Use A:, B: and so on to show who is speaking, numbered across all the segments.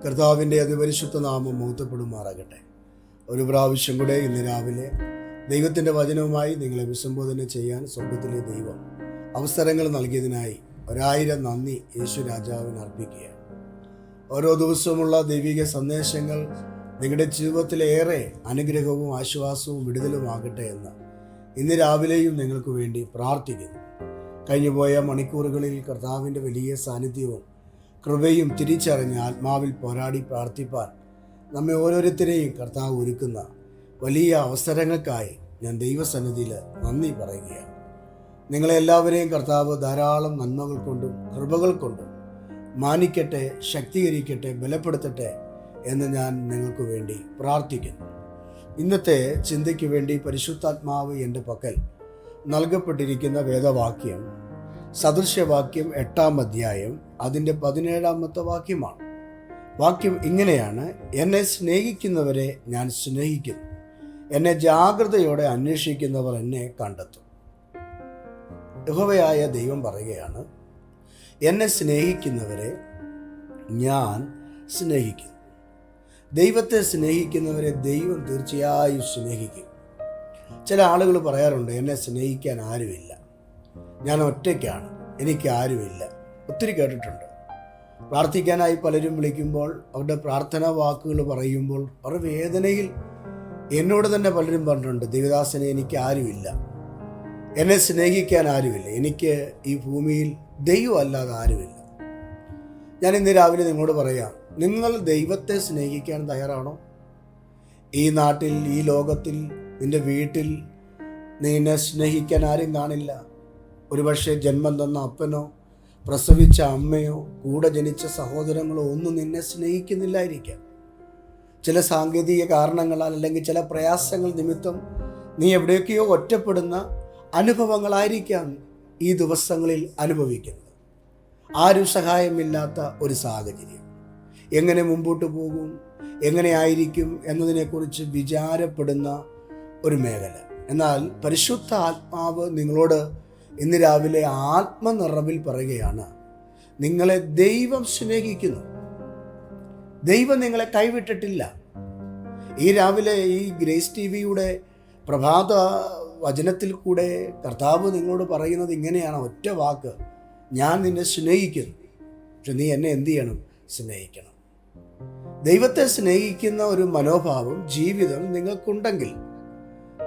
A: കർത്താവിന്റെ അതിപരിശുദ്ധ നാമം മഹത്വപ്പെടുമാറാകട്ടെ. ഒരു പ്രാവശ്യം കൂടെ ഇന്ന് രാവിലെ ദൈവത്തിന്റെ വചനവുമായി നിങ്ങളെ അഭിസംബോധന ചെയ്യാൻ സ്വർഗത്തിലെ ദൈവം അവസരങ്ങൾ നൽകിയതിനായി ഒരായിരം നന്ദി യേശു രാജാവിന് അർപ്പിക്കുക ഓരോ ദിവസവുമുള്ള ദൈവിക സന്ദേശങ്ങൾ നിങ്ങളുടെ ജീവിതത്തിലേറെ അനുഗ്രഹവും ആശ്വാസവും വിടുതലുമാകട്ടെ എന്ന് ഇന്ന് രാവിലെയും നിങ്ങൾക്ക് വേണ്ടി പ്രാർത്ഥിക്കുന്നു. കഴിഞ്ഞുപോയ മണിക്കൂറുകളിൽ കർത്താവിന്റെ വലിയ സാന്നിധ്യവും കൃപയും തിരിച്ചറിഞ്ഞ് ആത്മാവിൽ പോരാടി പ്രാർത്ഥിപ്പാൻ നമ്മെ ഓരോരുത്തരെയും കർത്താവ് ഒരുക്കുന്ന വലിയ അവസരങ്ങൾക്കായി ഞാൻ ദൈവസന്നിധിയിൽ നന്ദി പറയുകയാണ്. നിങ്ങളെല്ലാവരെയും കർത്താവ് ധാരാളം നന്മകൾ കൊണ്ടും കൃപകൾ കൊണ്ടും മാനിക്കട്ടെ ശക്തീകരിക്കട്ടെ ബലപ്പെടുത്തട്ടെ എന്ന് ഞാൻ നിങ്ങൾക്ക് വേണ്ടി പ്രാർത്ഥിക്കുന്നു. ഇന്നത്തെ ചിന്തയ്ക്ക് വേണ്ടി പരിശുദ്ധാത്മാവ് എന്റെ പക്കൽ നൽകപ്പെട്ടിരിക്കുന്ന വേദവാക്യം സദൃശ്യവാക്യം എട്ടാം അധ്യായം അതിന്റെ പതിനേഴാമത്തെ വാക്യമാണ്. വാക്യം ഇങ്ങനെയാണ് എന്നെ സ്നേഹിക്കുന്നവരെ ഞാൻ സ്നേഹിക്കുന്നു. എന്നെ ജാഗ്രതയോടെ അന്വേഷിക്കുന്നവർ എന്നെ കണ്ടെത്തും. യഹോവയായ ദൈവം പറയുകയാണ് എന്നെ സ്നേഹിക്കുന്നവരെ ഞാൻ സ്നേഹിക്കുന്നു. ദൈവത്തെ സ്നേഹിക്കുന്നവരെ ദൈവം തീർച്ചയായും സ്നേഹിക്കും. ചില ആളുകൾ പറയാറുണ്ട് എന്നെ സ്നേഹിക്കാൻ ആരുമില്ല. ഞാൻ ഒറ്റയ്ക്കാണ്. എനിക്ക് ആരുമില്ല. ഒത്തിരി കേട്ടിട്ടുണ്ട്. പ്രാർത്ഥിക്കാനായി പലരും വിളിക്കുമ്പോൾ അവരുടെ പ്രാർത്ഥനാ വാക്കുകൾ പറയുമ്പോൾ അവരുടെ വേദനയിൽ എന്നോട് തന്നെ പലരും പറഞ്ഞിട്ടുണ്ട് ദേവദാസനെ എനിക്ക് ആരുമില്ല. എന്നെ സ്നേഹിക്കാൻ ആരുമില്ല. എനിക്ക് ഈ ഭൂമിയിൽ ദൈവം അല്ലാതെ ആരുമില്ല. ഞാൻ ഇന്ന് രാവിലെ നിങ്ങളോട് പറയാം നിങ്ങൾ ദൈവത്തെ സ്നേഹിക്കാൻ തയ്യാറാണോ? ഈ നാട്ടിൽ ഈ ലോകത്തിൽ നിന്റെ വീട്ടിൽ നിന്നെ സ്നേഹിക്കാൻ ആരും കാണില്ല. ഒരുപക്ഷെ ജന്മം തന്ന അപ്പനോ പ്രസവിച്ച അമ്മയോ കൂടെ ജനിച്ച സഹോദരങ്ങളോ ഒന്നും നിന്നെ സ്നേഹിക്കുന്നില്ലായിരിക്കാം. ചില സാങ്കേതിക കാരണങ്ങളാൽ അല്ലെങ്കിൽ ചില പ്രയാസങ്ങൾ നിമിത്തം നീ എവിടെയൊക്കെയോ ഒറ്റപ്പെടുന്ന അനുഭവങ്ങളായിരിക്കാം ഈ ദിവസങ്ങളിൽ അനുഭവിക്കുന്നത്. ആരും സഹായമില്ലാത്ത ഒരു സാഹചര്യം. എങ്ങനെ മുമ്പോട്ട് പോകും എങ്ങനെ ആയിരിക്കും എന്നതിനെക്കുറിച്ച് വിചാരപ്പെടുന്ന ഒരു മേഖല. എന്നാൽ പരിശുദ്ധ ആത്മാവ് നിങ്ങളോട് ഇന്ന് രാവിലെ ആത്മനിറവിൽ പറയുകയാണ് നിങ്ങളെ ദൈവം സ്നേഹിക്കുന്നു. ദൈവം നിങ്ങളെ കൈവിട്ടിട്ടില്ല. ഈ രാവിലെ ഈ ഗ്രേസ് ടി വിയുടെ പ്രഭാത വചനത്തിൽ കൂടെ കർത്താവ് നിങ്ങളോട് പറയുന്നത് ഇങ്ങനെയാണ് ഒറ്റ വാക്ക് ഞാൻ നിന്നെ സ്നേഹിക്കുന്നു. പക്ഷെ നീ എന്നെ എന്ത് ചെയ്യണം? സ്നേഹിക്കണം. ദൈവത്തെ സ്നേഹിക്കുന്ന ഒരു മനോഭാവം ജീവിതം നിങ്ങൾക്കുണ്ടെങ്കിൽ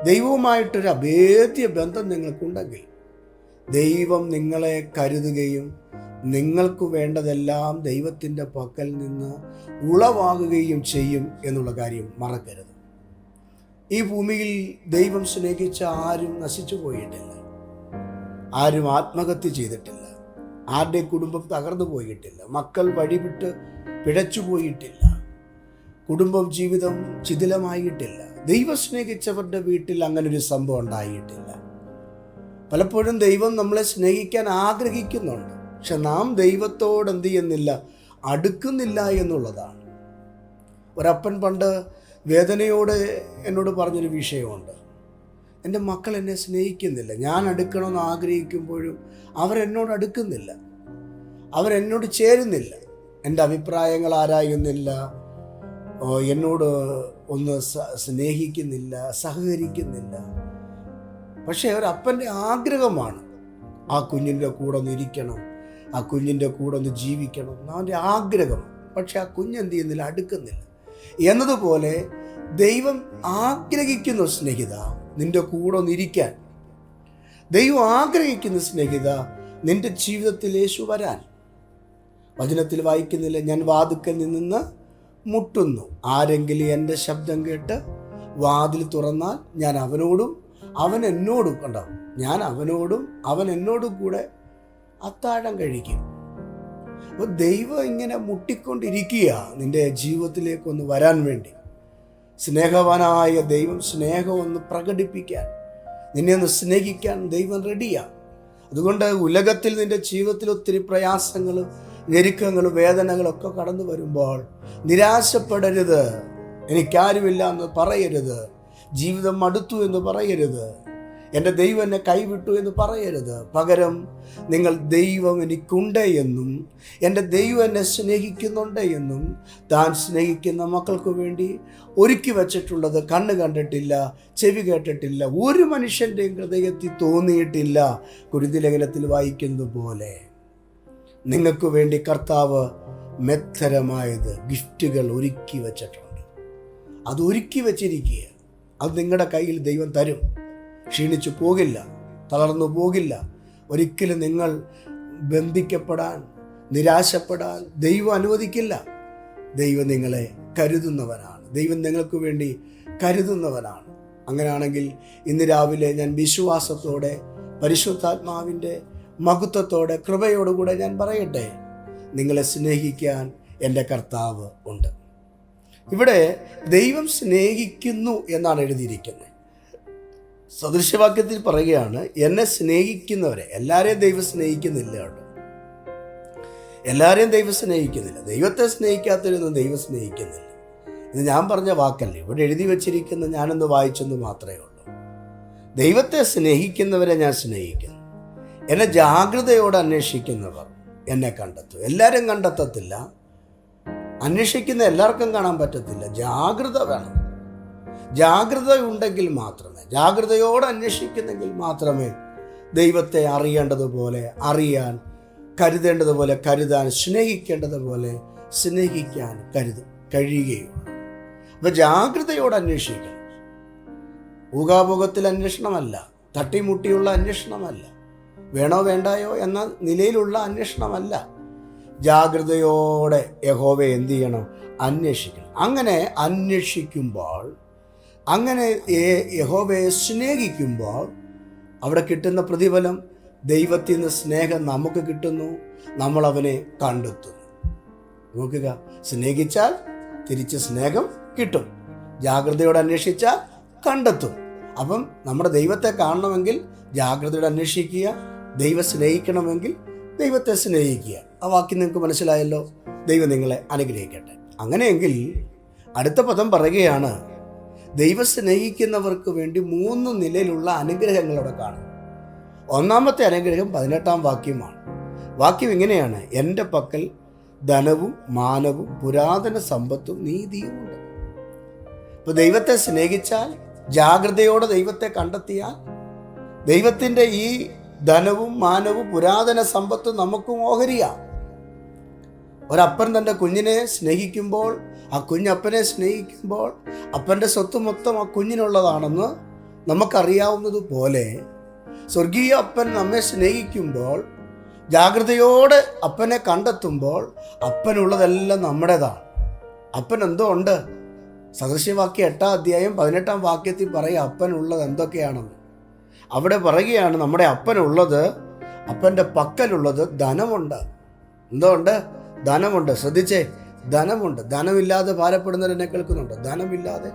A: ദൈവവുമായിട്ടൊരു അഭേദ്യ ബന്ധം നിങ്ങൾക്കുണ്ടെങ്കിൽ ദൈവം നിങ്ങളെ കരുതുകയും നിങ്ങൾക്ക് വേണ്ടതെല്ലാം ദൈവത്തിന്റെ പക്കൽ നിന്ന് ഉളവാകുകയും ചെയ്യും എന്നുള്ള കാര്യം മറക്കരുത്. ഈ ഭൂമിയിൽ ദൈവം സ്നേഹിച്ച ആരും നശിച്ചു പോയിട്ടില്ല. ആരും ആത്മഹത്യ ചെയ്തിട്ടില്ല. ആരുടെ കുടുംബം തകർന്നു പോയിട്ടില്ല. മക്കൾ വഴിവിട്ട് പിഴച്ചു പോയിട്ടില്ല. കുടുംബം ജീവിതം ചിതിലമായിട്ടില്ല ദൈവം സ്നേഹിച്ചവരുടെ വീട്ടിൽ അങ്ങനെ ഒരു സംഭവം ഉണ്ടായിട്ടില്ല. പലപ്പോഴും ദൈവം നമ്മളെ സ്നേഹിക്കാൻ ആഗ്രഹിക്കുന്നുണ്ട്. പക്ഷെ നാം ദൈവത്തോട് എന്ത് ചെയ്യുന്നില്ല? അടുക്കുന്നില്ല എന്നുള്ളതാണ്. ഒരപ്പൻ പണ്ട് വേദനയോടെ എന്നോട് പറഞ്ഞൊരു വിഷയമുണ്ട്. എന്റെ മക്കൾ എന്നെ സ്നേഹിക്കുന്നില്ല. ഞാൻ അടുക്കണമെന്ന് ആഗ്രഹിക്കുമ്പോഴും അവരെന്നോട് അടുക്കുന്നില്ല. അവരെന്നോട് ചേരുന്നില്ല. എന്റെ അഭിപ്രായങ്ങൾ ആരായുന്നില്ല. എന്നോട് ഒന്ന് സ്നേഹിക്കുന്നില്ല സഹകരിക്കുന്നില്ല. പക്ഷേ ഒരപ്പന്റെ ആഗ്രഹമാണ് ആ കുഞ്ഞിന്റെ കൂടെ ഒന്ന് ഇരിക്കണം ആ കുഞ്ഞിന്റെ കൂടെ ഒന്ന് ജീവിക്കണം അവന്റെ ആഗ്രഹം. പക്ഷെ ആ കുഞ്ഞെന്ത് ചെയ്യുന്നില്ല അടുക്കുന്നില്ല. എന്നതുപോലെ ദൈവം ആഗ്രഹിക്കുന്ന സ്നേഹിത നിന്റെ കൂടെ ഒന്ന് ഇരിക്കാൻ. ദൈവം ആഗ്രഹിക്കുന്ന സ്നേഹിത നിന്റെ ജീവിതത്തിൽ യേശു വരാൻ. വചനത്തിൽ വായിക്കുന്നില്ല ഞാൻ വാതുക്കൽ നിന്ന് മുട്ടുന്നു. ആരെങ്കിലും എന്റെ ശബ്ദം കേട്ട് വാതിൽ തുറന്നാൽ ഞാൻ അവനോടും അവൻ എന്നോടും ഉണ്ടാവും ഞാൻ അവനോടും അവൻ എന്നോടും കൂടെ അത്താഴം കഴിക്കും. അപ്പോൾ ദൈവം ഇങ്ങനെ മുട്ടിക്കൊണ്ടിരിക്കുക നിന്റെ ജീവിതത്തിലേക്ക് ഒന്ന് വരാൻ വേണ്ടി. സ്നേഹവാനായ ദൈവം സ്നേഹം ഒന്ന് പ്രകടിപ്പിക്കാൻ നിന്നെ ഒന്ന് സ്നേഹിക്കാൻ ദൈവം റെഡിയാണ് അതുകൊണ്ട് ഉലകത്തിൽ നിന്റെ ജീവിതത്തിൽ ഒത്തിരി പ്രയാസങ്ങളും ഞെരുക്കങ്ങളും വേദനകളൊക്കെ കടന്നു വരുമ്പോൾ നിരാശപ്പെടരുത് എനിക്കാരുമില്ല എന്ന് പറയരുത്. ജീവിതം മടുത്തു എന്ന് പറയരുത്. എന്റെ ദൈവം എന്നെ കൈവിട്ടു എന്ന് പറയരുത്. പകരം നിങ്ങൾ ദൈവം എനിക്കുണ്ട് എന്നും എന്റെ ദൈവം എന്നെ സ്നേഹിക്കുന്നുണ്ട് എന്നും താൻ സ്നേഹിക്കുന്ന മക്കൾക്ക് വേണ്ടി ഒരുക്കി വച്ചിട്ടുള്ളത് കണ്ണ് കണ്ടിട്ടില്ല ചെവി കേട്ടിട്ടില്ല ഒരു മനുഷ്യന്റെയും ഹൃദയത്തിൽ തോന്നിയിട്ടില്ല. കുരുതിലേഖനത്തിൽ വായിക്കുന്നത് പോലെ നിങ്ങൾക്ക് വേണ്ടി കർത്താവ് മെത്തരമായത് ഗിഫ്റ്റുകൾ ഒരുക്കി വച്ചിട്ടുണ്ട്. അത് ഒരുക്കി വച്ചിരിക്കുക അത് നിങ്ങളുടെ കയ്യിൽ ദൈവം തരും. ക്ഷീണിച്ചു പോകില്ല തളർന്നു പോകില്ല. ഒരിക്കലും നിങ്ങൾ ബന്ധിക്കപ്പെടാൻ നിരാശപ്പെടാൻ ദൈവം അനുവദിക്കില്ല. ദൈവം നിങ്ങളെ കരുതുന്നവനാണ്. ദൈവം നിങ്ങൾക്ക് വേണ്ടി കരുതുന്നവനാണ്. അങ്ങനെയാണെങ്കിൽ ഇന്ന് രാവിലെ ഞാൻ വിശ്വാസത്തോടെ പരിശുദ്ധാത്മാവിന്റെ മഹത്വത്തോടെ കൃപയോടുകൂടെ ഞാൻ പറയട്ടെ. നിങ്ങളെ സ്നേഹിക്കാൻ എന്റെ കർത്താവ് ഉണ്ട്. ഇവിടെ ദൈവം സ്നേഹിക്കുന്നു എന്നാണ് എഴുതിയിരിക്കുന്നത്. സദൃശ്യവാക്യത്തിൽ പറയുകയാണ് എന്നെ സ്നേഹിക്കുന്നവരെ എല്ലാവരെയും ദൈവം സ്നേഹിക്കുന്നില്ല കേട്ടോ. എല്ലാവരെയും ദൈവം സ്നേഹിക്കുന്നില്ല. ദൈവത്തെ സ്നേഹിക്കാത്തവരൊന്നും ദൈവം സ്നേഹിക്കുന്നില്ല. ഇത് ഞാൻ പറഞ്ഞ വാക്കല്ല. ഇവിടെ എഴുതി വച്ചിരിക്കുന്ന ഞാനൊന്ന് വായിച്ചെന്ന് മാത്രമേ ഉള്ളൂ. ദൈവത്തെ സ്നേഹിക്കുന്നവരെ ഞാൻ സ്നേഹിക്കുന്നു. എന്നെ ജാഗ്രതയോടെ അന്വേഷിക്കുന്നവർ എന്നെ കണ്ടെത്തും. എല്ലാവരും കണ്ടെത്തത്തില്ല. അന്വേഷിക്കുന്ന എല്ലാവർക്കും കാണാൻ പറ്റത്തില്ല. ജാഗ്രത വേണം. ജാഗ്രത ഉണ്ടെങ്കിൽ മാത്രമേ ജാഗ്രതയോടെ അന്വേഷിക്കുന്നെങ്കിൽ മാത്രമേ ദൈവത്തെ അറിയേണ്ടതുപോലെ അറിയാൻ കരുതേണ്ടതുപോലെ കരുതാൻ സ്നേഹിക്കേണ്ടതുപോലെ സ്നേഹിക്കാൻ കരുതും കഴിയുകയുള്ളൂ അപ്പോൾ ജാഗ്രതയോടെ അന്വേഷിക്കണം. ഊകാഭോഗത്തിൽ അന്വേഷണമല്ല തട്ടിമുട്ടിയുള്ള അന്വേഷണമല്ല വേണോ വേണ്ടായോ എന്ന നിലയിലുള്ള അന്വേഷണമല്ല. ജാഗ്രതയോടെ യഹോവയെ എന്ത് ചെയ്യണം? അന്വേഷിക്കണം. അങ്ങനെ അന്വേഷിക്കുമ്പോൾ അങ്ങനെ യഹോവയെ സ്നേഹിക്കുമ്പോൾ അവിടെ കിട്ടുന്ന പ്രതിഫലം ദൈവത്തിൽ നിന്ന് സ്നേഹം നമുക്ക് കിട്ടുന്നു നമ്മൾ അവനെ കണ്ടെത്തുന്നു. നോക്കുക. സ്നേഹിച്ചാൽ തിരിച്ച് സ്നേഹം കിട്ടും. ജാഗ്രതയോടെ അന്വേഷിച്ചാൽ കണ്ടെത്തും. അപ്പം നമ്മുടെ ദൈവത്തെ കാണണമെങ്കിൽ ജാഗ്രതയോടെ അന്വേഷിക്കുക ദൈവം സ്നേഹിക്കണമെങ്കിൽ ദൈവത്തെ സ്നേഹിക്കുക. ആ വാക്യം നിങ്ങൾക്ക് മനസ്സിലായല്ലോ? ദൈവം നിങ്ങളെ അനുഗ്രഹിക്കട്ടെ. അങ്ങനെയെങ്കിൽ അടുത്ത പദം പറയുകയാണ് ദൈവം സ്നേഹിക്കുന്നവർക്ക് വേണ്ടി മൂന്ന് നിലയിലുള്ള അനുഗ്രഹങ്ങളോടെ കാണും. ഒന്നാമത്തെ അനുഗ്രഹം പതിനെട്ടാം വാക്യമാണ്. വാക്യം ഇങ്ങനെയാണ് എന്റെ പക്കൽ ധനവും മാനവും പുരാതന സമ്പത്തും നീതിയും ഉണ്ട്. ദൈവത്തെ സ്നേഹിച്ചാൽ ജാഗ്രതയോടെ ദൈവത്തെ കണ്ടെത്തിയാൽ ദൈവത്തിന്റെ ഈ ധനവും മാനവും പുരാതന സമ്പത്തും നമുക്കും ഓഹരിയാം. ഒരപ്പൻ തന്റെ കുഞ്ഞിനെ സ്നേഹിക്കുമ്പോൾ ആ കുഞ്ഞപ്പനെ സ്നേഹിക്കുമ്പോൾ അപ്പന്റെ സ്വത്ത് മൊത്തം ആ കുഞ്ഞിനുള്ളതാണെന്ന് നമുക്കറിയാവുന്നതുപോലെ സ്വർഗീയ അപ്പൻ നമ്മെ സ്നേഹിക്കുമ്പോൾ ജാഗ്രതയോടെ അപ്പനെ കണ്ടെത്തുമ്പോൾ അപ്പനുള്ളതെല്ലാം നമ്മുടേതാണ്. അപ്പൻ എന്തോ ഉണ്ട്? സദൃശ്യവാക്യ എട്ടാം അധ്യായം പതിനെട്ടാം വാക്യത്തിൽ പറയുക അപ്പനുള്ളത് എന്തൊക്കെയാണെന്ന്. അവിടെ പറയുകയാണ് നമ്മുടെ അപ്പനുള്ളത് അപ്പന്റെ പക്കലുള്ളത് ധനമുണ്ട്. എന്തോ ഉണ്ട്? ധനമുണ്ട്. ശ്രദ്ധിച്ചേ. ധനമുണ്ട്. ധനമില്ലാതെ ഭാരപ്പെടുന്നവരെന്നെ കേൾക്കുന്നുണ്ട്? ധനമില്ലാതെ.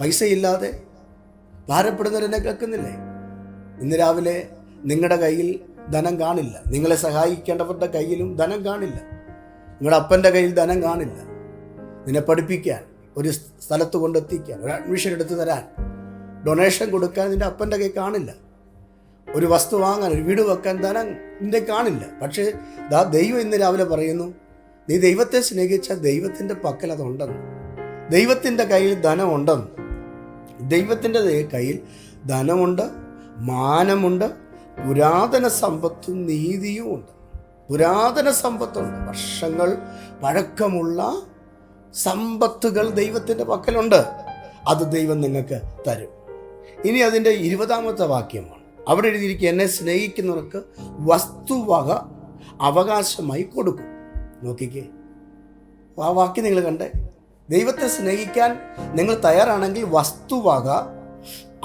A: പൈസയില്ലാതെ ഭാരപ്പെടുന്നവരെന്നെ കേൾക്കുന്നില്ലേ? ഇന്ന് രാവിലെ നിങ്ങളുടെ കയ്യിൽ ധനം കാണില്ല. നിങ്ങളെ സഹായിക്കേണ്ടവരുടെ കയ്യിലും ധനം കാണില്ല. നിങ്ങളുടെ അപ്പന്റെ കയ്യിൽ ധനം കാണില്ല. നിന്നെ പഠിപ്പിക്കാൻ ഒരു സ്ഥലത്ത് കൊണ്ടെത്തിക്കാൻ ഒരു അഡ്മിഷൻ എടുത്തു തരാൻ ഡൊണേഷൻ കൊടുക്കാൻ നിന്റെ അപ്പന്റെ കൈ കാണില്ല. ഒരു വസ്തു വാങ്ങാൻ ഒരു വീട് വെക്കാൻ ധനം നിന്റെ കാണില്ല. പക്ഷേ ദാ ദൈവം ഇന്ന് രാവിലെ പറയുന്നു നീ ദൈവത്തെ സ്നേഹിച്ചാൽ ദൈവത്തിന്റെ പക്കൽ അതുണ്ടെന്ന്. ദൈവത്തിന്റെ കയ്യിൽ ധനമുണ്ടെന്ന്. ദൈവത്തിന്റെ കയ്യിൽ ധനമുണ്ട് മാനമുണ്ട് പുരാതന സമ്പത്തും നീതിയും ഉണ്ട്. പുരാതന സമ്പത്തുണ്ട്. വർഷങ്ങൾ പഴക്കമുള്ള സമ്പത്തുകൾ ദൈവത്തിന്റെ പക്കലുണ്ട്. അത് ദൈവം നിങ്ങൾക്ക് തരും. ഇനി അതിന്റെ ഇരുപതാമത്തെ വാക്യമാണ്. അവിടെ എഴുതിയിരിക്കുക എന്നെ സ്നേഹിക്കുന്നവർക്ക് വസ്തുവക അവകാശമായി കൊടുക്കും. നോക്കിക്കേ. ആ വാക്ക് നിങ്ങൾ കണ്ടേ. ദൈവത്തെ സ്നേഹിക്കാൻ നിങ്ങൾ തയ്യാറാണെങ്കിൽ വസ്തുവക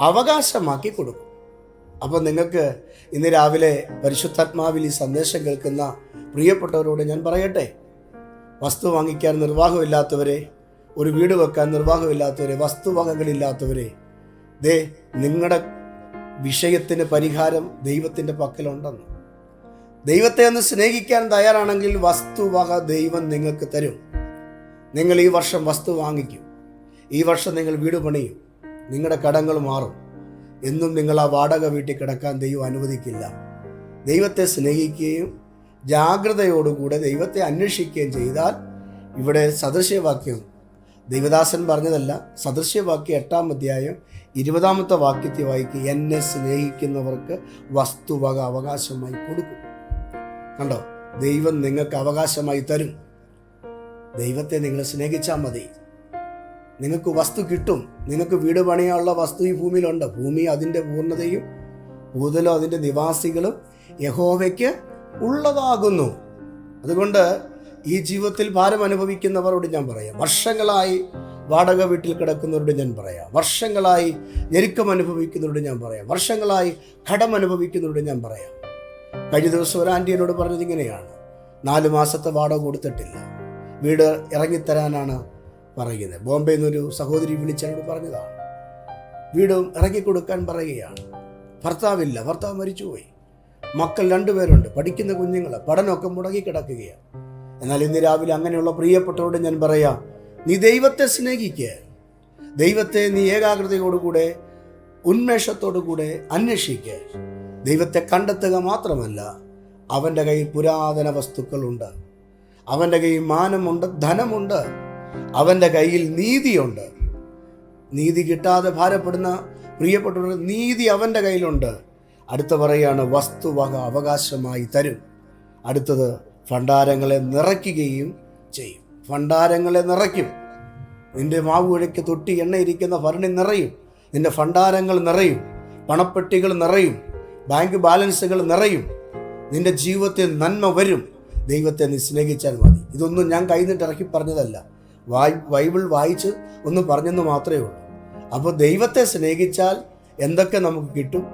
A: അവകാശമാക്കി കൊടുക്കും. അപ്പോൾ നിങ്ങൾക്ക് ഇന്ന് രാവിലെ പരിശുദ്ധാത്മാവിൽ ഈ സന്ദേശം കേൾക്കുന്ന പ്രിയപ്പെട്ടവരോട് ഞാൻ പറയട്ടെ. വസ്തു വാങ്ങിക്കാൻ നിർവാഹമില്ലാത്തവരെ ഒരു വീട് വെക്കാൻ നിർവാഹമില്ലാത്തവരെ വസ്തുവകകളില്ലാത്തവരെ ദേ നിങ്ങളുടെ വിഷയത്തിന് പരിഹാരം ദൈവത്തിന്റെ പക്കലുണ്ടെന്ന്. ദൈവത്തെ ഒന്ന് സ്നേഹിക്കാൻ തയ്യാറാണെങ്കിൽ വസ്തുവക ദൈവം നിങ്ങൾക്ക് തരും. നിങ്ങൾ ഈ വർഷം വസ്തു വാങ്ങിക്കും. ഈ വർഷം നിങ്ങൾ വീട് പണിയും. നിങ്ങളുടെ കടങ്ങൾ മാറും. എന്നും നിങ്ങൾ ആ വാടക വീട്ടിൽ കിടക്കാൻ ദൈവം അനുവദിക്കില്ല. ദൈവത്തെ സ്നേഹിക്കുകയും ജാഗ്രതയോടുകൂടെ ദൈവത്തെ അന്വേഷിക്കുകയും ചെയ്താൽ ഇവിടെ സദൃശ്യവാക്യം ദൈവദാസൻ പറഞ്ഞതല്ല. സദൃശ്യവാക്യ എട്ടാം അധ്യായം ഇരുപതാമത്തെ വാക്യത്തെ വായിക്കുക. എന്നെ സ്നേഹിക്കുന്നവർക്ക് വസ്തുവക അവകാശമായി കൊടുക്കും. കണ്ടോ? ദൈവം നിങ്ങൾക്ക് അവകാശമായി തരും. ദൈവത്തെ നിങ്ങൾ സ്നേഹിച്ചാൽ മതി. നിങ്ങൾക്ക് വസ്തു കിട്ടും. നിങ്ങൾക്ക് വീട് പണിയാനുള്ള വസ്തു ഈ ഭൂമിയിലുണ്ട്. ഭൂമി അതിന്റെ പൂർണതയും ഭൂതലോ അതിന്റെ നിവാസികളും യഹോവയ്ക്ക് ഉള്ളതാകുന്നു. അതുകൊണ്ട് ഈ ജീവിതത്തിൽ ഭാരം അനുഭവിക്കുന്നവരോട് ഞാൻ പറയാം. വർഷങ്ങളായി വാടക വീട്ടിൽ കിടക്കുന്നവരോട് ഞാൻ പറയാം. വർഷങ്ങളായി ഞെരുക്കം അനുഭവിക്കുന്നവരോട് ഞാൻ പറയാം. വർഷങ്ങളായി കടം അനുഭവിക്കുന്നവരോട് ഞാൻ പറയാം. കഴിഞ്ഞ ദിവസം ഒരു ആന്റി എന്നോട് പറഞ്ഞത് ഇങ്ങനെയാണ്. നാല് മാസത്തെ വാടക കൊടുത്തിട്ടില്ല. വീട് ഇറങ്ങിത്തരാനാണ് പറയുന്നത്. ബോംബെയിൽ നിന്നൊരു സഹോദരി വിളിച്ചെന്നോട് പറഞ്ഞതാണ്. വീട് ഇറങ്ങിക്കൊടുക്കാൻ പറയുകയാണ്. ഭർത്താവില്ല. ഭർത്താവ് മരിച്ചുപോയി. മക്കൾ രണ്ടുപേരുണ്ട്. പഠിക്കുന്ന കുഞ്ഞുങ്ങൾ പഠനമൊക്കെ മുടങ്ങി കിടക്കുകയാണ് എന്നാൽ ഇന്ന് രാവിലെ അങ്ങനെയുള്ള പ്രിയപ്പെട്ടവരോട് ഞാൻ പറയാം നീ ദൈവത്തെ സ്നേഹിക്കുക ദൈവത്തെ നീ ഏകാഗ്രതയോടുകൂടെ ഉന്മേഷത്തോടുകൂടെ അന്വേഷിക്കുക ദൈവത്തെ കണ്ടെത്തുക മാത്രമല്ല അവന്റെ കയ്യിൽ പുരാതന വസ്തുക്കളുണ്ട്. അവന്റെ കയ്യിൽ മാനമുണ്ട് ധനമുണ്ട്. അവന്റെ കയ്യിൽ നീതിയുണ്ട്. നീതി കിട്ടാതെ ഭാരപ്പെടുന്ന പ്രിയപ്പെട്ടവർ നീതി അവന്റെ കയ്യിലുണ്ട്. അടുത്ത പറയാണ് വസ്തുവക അവകാശമായി തരും. അടുത്തത് ഭണ്ഡാരങ്ങളെ നിറയ്ക്കുകയും ചെയ്യും. ഭണ്ഡാരങ്ങളെ നിറയ്ക്കും. നിന്റെ മാവ് കുഴയ്ക്ക് തൊട്ടി എണ്ണയിരിക്കുന്ന ഭരണി നിറയും. നിന്റെ ഭണ്ഡാരങ്ങൾ നിറയും. പണപ്പെട്ടികൾ നിറയും. ബാങ്ക് ബാലൻസുകൾ നിറയും. നിന്റെ ജീവിതത്തിൽ നന്മ വരും. ദൈവത്തെ നീ സ്നേഹിച്ചാൽ മതി. ഇതൊന്നും ഞാൻ കൈന്നിട്ട് ഇറക്കി പറഞ്ഞതല്ല. വായി ബൈബിൾ വായിച്ച് ഒന്ന് പറഞ്ഞെന്ന് മാത്രമേ ഉള്ളൂ. അപ്പോൾ ദൈവത്തെ സ്നേഹിച്ചാൽ എന്തൊക്കെ നമുക്ക് കിട്ടും?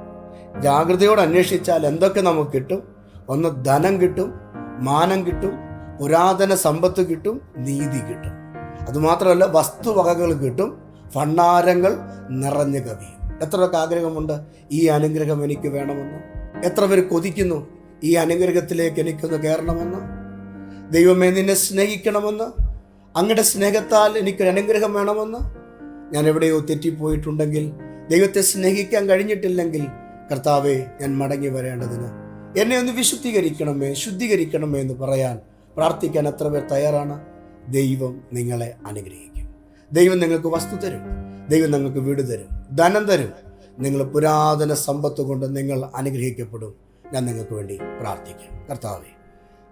A: ജാഗ്രതയോടെ അന്വേഷിച്ചാൽ എന്തൊക്കെ നമുക്ക് കിട്ടും? ഒന്ന് ധനം കിട്ടും. മാനം കിട്ടും പുരാതന സമ്പത്ത് കിട്ടും നീതി കിട്ടും. അതുമാത്രമല്ല വസ്തുവകകൾ കിട്ടും ഭണ്ണാരങ്ങൾ നിറഞ്ഞു കവിയും. എത്ര പേർക്ക് ആഗ്രഹമുണ്ട്? ഈ അനുഗ്രഹം എനിക്ക് വേണമെന്ന്. എത്ര പേര് കൊതിക്കുന്നു? ഈ അനുഗ്രഹത്തിലേക്ക് എനിക്കൊന്ന് കയറണമെന്ന്. ദൈവമേ നിന്നെ സ്നേഹിക്കണമെന്ന്. അങ്ങയുടെ സ്നേഹത്താൽ എനിക്കൊരു അനുഗ്രഹം വേണമെന്ന്. ഞാൻ എവിടെയോ തെറ്റിപ്പോയിട്ടുണ്ടെങ്കിൽ ദൈവത്തെ സ്നേഹിക്കാൻ കഴിഞ്ഞിട്ടില്ലെങ്കിൽ കർത്താവെ ഞാൻ മടങ്ങി വരേണ്ടതിന് എന്നെ ഒന്ന് വിശുദ്ധീകരിക്കണമേ ശുദ്ധീകരിക്കണമേ എന്ന് പറയാൻ പ്രാർത്ഥിക്കാൻ എത്ര പേർ തയ്യാറാണ്? ദൈവം നിങ്ങളെ അനുഗ്രഹിക്കും. ദൈവം നിങ്ങൾക്ക് വസ്തു തരും. ദൈവം നിങ്ങൾക്ക് വീട് തരും. ധനം തരും. നിങ്ങൾ പുരാതന സമ്പത്ത് കൊണ്ട് നിങ്ങൾ അനുഗ്രഹിക്കപ്പെടും. ഞാൻ നിങ്ങൾക്ക് വേണ്ടി പ്രാർത്ഥിക്കാം. കർത്താവെ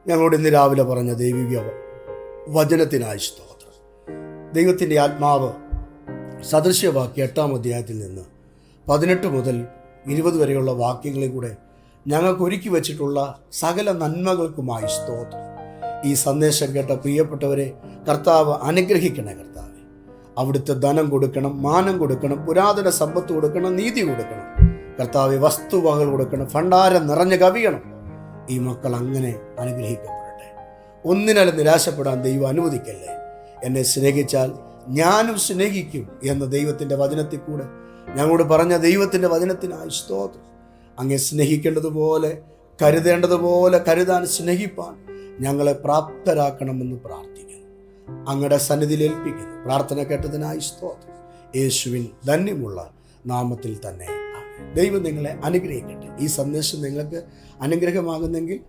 A: ഞങ്ങളോട് ഇന്ന് രാവിലെ പറഞ്ഞ ദൈവിക വചനത്തിനായി സ്തോത്രം. ദൈവത്തിന്റെ ആത്മാവ് സദൃശ്യവാക്യ എട്ടാം അധ്യായത്തിൽ നിന്ന് പതിനെട്ട് മുതൽ ഇരുപത് വരെയുള്ള വാക്യങ്ങളിൽ കൂടെ ഞങ്ങൾക്ക് ഒരുക്കി വച്ചിട്ടുള്ള സകല നന്മകൾക്കുമായി സ്തോത്രം. ഈ സന്ദേശം കേട്ട പ്രിയപ്പെട്ടവരെ കർത്താവ് അനുഗ്രഹിക്കണേ കർത്താവ്. അവിടുത്തെ ധനം കൊടുക്കണം മാനം കൊടുക്കണം പുരാതന സമ്പത്ത് കൊടുക്കണം നീതി കൊടുക്കണം. കർത്താവ് വസ്തുവകൾ കൊടുക്കണം ഭണ്ഡാരം നിറഞ്ഞു കവിയണം. ഈ മക്കൾ അങ്ങനെ അനുഗ്രഹിക്കപ്പെടട്ടെ. ഒന്നിനാലും നിരാശപ്പെടാൻ ദൈവം അനുവദിക്കല്ലേ? എന്നെ സ്നേഹിച്ചാൽ ഞാനും സ്നേഹിക്കും എന്ന ദൈവത്തിന്റെ വചനത്തിൽ കൂടെ ഞങ്ങളോട് പറഞ്ഞ ദൈവത്തിന്റെ വചനത്തിനായി സ്തോത്രം. അങ്ങെ സ്നേഹിക്കേണ്ടതുപോലെ കരുതേണ്ടതുപോലെ കരുതാൻ സ്നേഹിപ്പാൻ ഞങ്ങളെ പ്രാപ്തരാക്കണമെന്ന് പ്രാർത്ഥിക്കുന്നു. അങ്ങയുടെ സന്നിധിയിൽ ഏൽപ്പിക്കുന്നു. പ്രാർത്ഥന കേട്ടതിനായി സ്തോത്രം. യേശുവിൻ ധന്യമുള്ള നാമത്തിൽ തന്നെ. ദൈവം നിങ്ങളെ അനുഗ്രഹിക്കട്ടെ. ഈ സന്ദേശം നിങ്ങൾക്ക് അനുഗ്രഹമാകുന്നെങ്കിൽ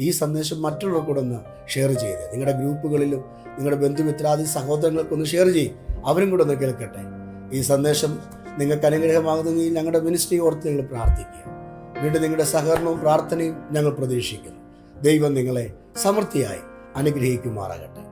A: ഈ സന്ദേശം മറ്റുള്ളവർ കൂടെ ഒന്ന് ഷെയർ ചെയ്ത് നിങ്ങളുടെ ഗ്രൂപ്പുകളിലും നിങ്ങളുടെ ബന്ധുമിത്രാദി സഹോദരങ്ങൾക്കൊന്ന് ഷെയർ ചെയ്യും. അവരും കൂടെ ഒന്ന് കേൾക്കട്ടെ. ഈ സന്ദേശം നിങ്ങൾക്ക് അനുഗ്രഹമാകുന്നെങ്കിൽ ഞങ്ങളുടെ മിനിസ്ട്രി ഓർത്ത് നിങ്ങൾ പ്രാർത്ഥിക്കുക. വീണ്ടും നിങ്ങളുടെ സഹകരണവും പ്രാർത്ഥനയും ഞങ്ങൾ പ്രതീക്ഷിക്കുന്നു. ദൈവം നിങ്ങളെ സമൃദ്ധിയായി അനുഗ്രഹിക്കുമാറാകട്ടെ.